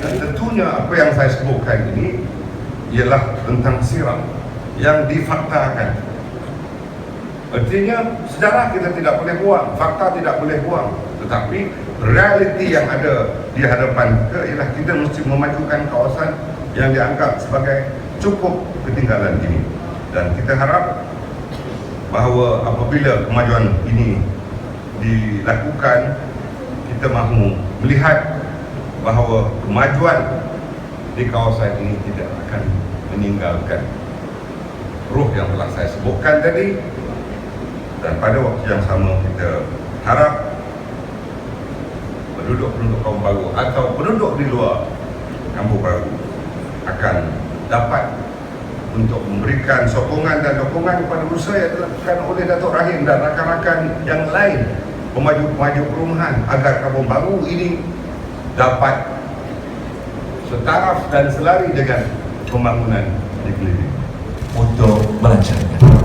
dan tentunya apa yang saya sebutkan ini ialah tentang siram yang difaktakan. Artinya sejarah kita tidak boleh buang, fakta tidak boleh buang. Tetapi realiti yang ada di hadapan kita ialah kita mesti memajukan kawasan yang dianggap sebagai cukup ketinggalan ini. Dan kita harap bahawa apabila kemajuan ini dilakukan, kita mahu melihat bahawa kemajuan di kawasan ini tidak akan meninggalkan ruh yang telah saya sebutkan tadi. Dan pada waktu yang sama kita harap penduduk-penduduk kaum baru atau penduduk di luar kampung baru akan dapat untuk memberikan sokongan dan dukungan kepada usaha yang dilakukan oleh Datuk Rahim dan rakan-rakan yang lain pemaju-pemaju perumahan agar kampung baru ini dapat setaraf dan selari dengan pembangunan di untuk melancarkan